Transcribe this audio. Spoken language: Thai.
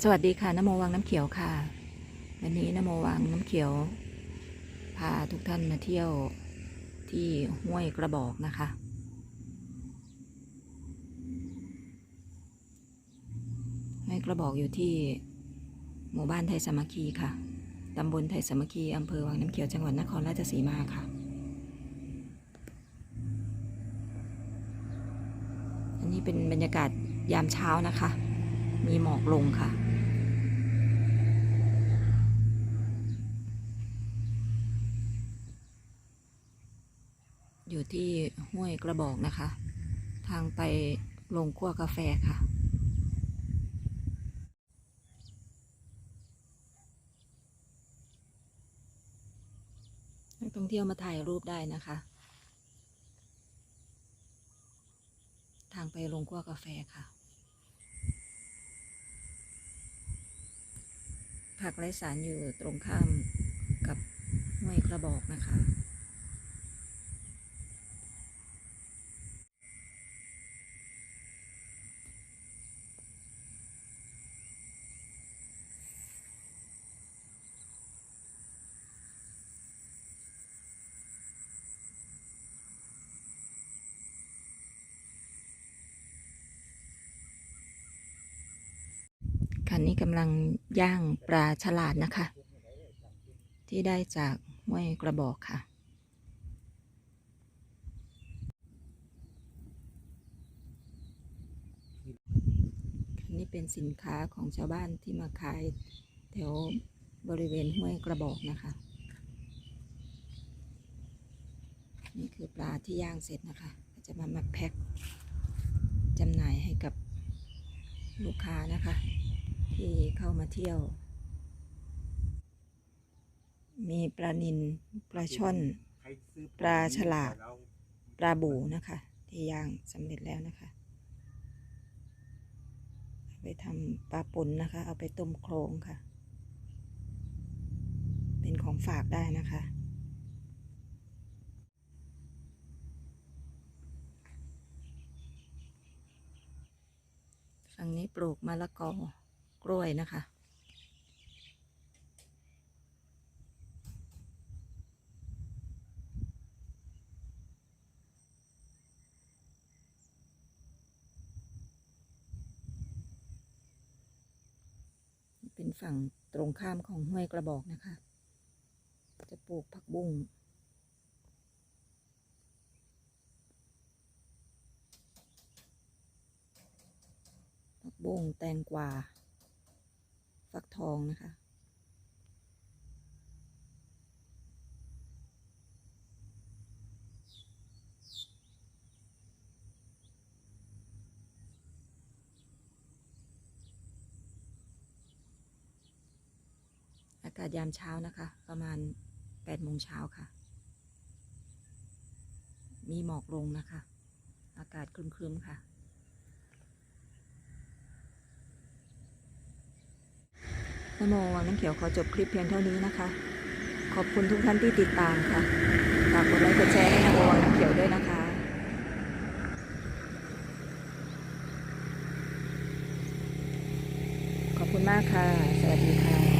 สวัสดีค่ะนโมวังน้ำเขียวค่ะ วันนี้นโมวังน้ำเขียว พาทุกท่านมาเที่ยวที่ห้วยกระบอกนะคะ ห้วยกระบอกอยู่ที่หมู่บ้านไทยสมัคคีค่ะตำบลไทยสมัคคีอำเภอวังน้ำเขียวจังหวัดนครราชสีมาค่ะอันนี้เป็นบรรยากาศยามเช้านะคะ มีหมอกลงค่ะ อยู่ที่ห้วยกระบอกนะคะ ทางไปลงขั้วกาแฟค่ะนักท่องเที่ยวมาถ่ายรูปได้นะคะ ทางไปลงขั้วกาแฟค่ะ ผักไร้สารอยู่ตรงข้ามกับห้วยกระบอกนะคะ นนี้กำลังย่างปลาฉลาดนะคะ ที่ได้จากห้วยกระบอกค่ะนนี้เป็นสินค้าของชาวบ้านที่มาขายแถวบริเวณห้วยกระบอกนะคะ นี่คือปลาที่ย่างเสร็จนะคะ จะมามาแพ็คจำหน่ายให้กับลูกค้านะคะ ที่เข้ามาเที่ยว มีปลานิลปลาช่อน ปลาฉลาดปลาบูนะคะ ที่ย่างสำเร็จแล้วนะคะเอาไปทำปลาป่นนะคะ เอาไปต้มโครงค่ะ เป็นของฝากได้นะคะฝั่งนี้ปลูกมะละกอ กล้วยนะคะ เป็นฝั่งตรงข้ามของห้วยกระบอกนะคะ จะปลูกผักบุ้งผักบุ้งแตงกวา ฟักทองนะคะ อากาศยามเช้านะคะ ประมาณ8โมงเช้าค่ะ มีหมอกลงนะคะ อากาศครึมๆค่ะ นโมวังน้ำเขียวขอจบคลิปเพียงเท่านี้นะคะ ขอบคุณทุกท่านที่ติดตามค่ะฝากกดไลค์กดแชร์ให้นโมวังน้ำเขียวด้วยนะคะขอบคุณมากค่ะ สวัสดีค่ะ